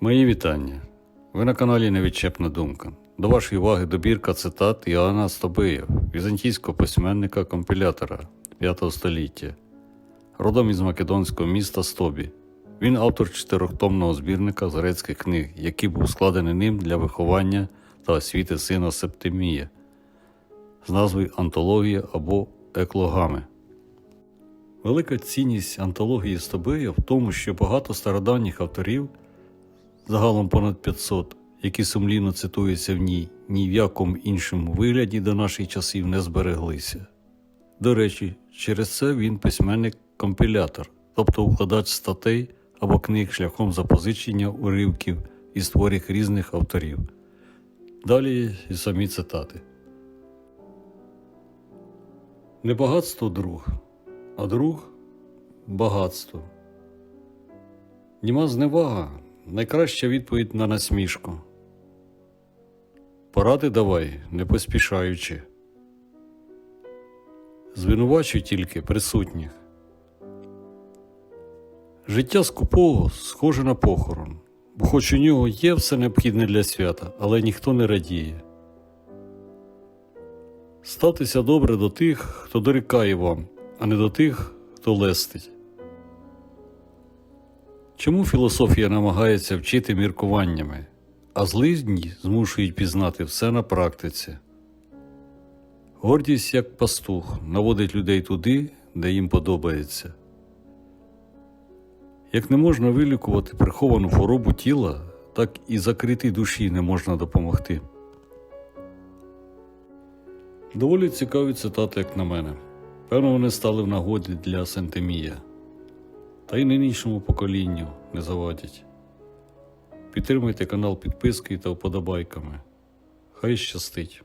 Мої вітання. Ви на каналі Невідчепна думка. До вашої уваги добірка цитат Іоанна Стобия, візантійського письменника компілятора 5 століття, родом із македонського міста Стобі. Він автор чотирьохтомного збірника з грецьких книг, який був складений ним для виховання та освіти сина Септимія з назвою Антологія або Еклогами. Велика цінність антології Стобия в тому, що багато стародавніх авторів загалом понад 500, які сумлінно цитуються в ній, ні в якому іншому вигляді до наших часів не збереглися. До речі, через це він письменник-компілятор, тобто укладач статей або книг шляхом запозичення уривків із творів різних авторів. Далі і самі цитати. Не багатство друг, а друг багатство. Німа зневага найкраща відповідь на насмішку. Поради давай, не поспішаючи. Звинувачуй тільки присутніх. Життя скупого схоже на похорон, бо хоч у нього є все необхідне для свята, але ніхто не радіє. Ставтеся добре до тих, хто дорікає вам, а не до тих, хто лестить. Чому філософія намагається вчити міркуваннями, а злидні змушують пізнати все на практиці? Гордість, як пастух, наводить людей туди, де їм подобається. Як не можна вилікувати приховану хворобу тіла, так і закритій душі не можна допомогти. Доволі цікаві цитати, як на мене. Певно, вони стали в нагоді для Сентемія та й нинішньому поколінню не завадять. Підтримуйте канал підпискою та вподобайками. Хай щастить!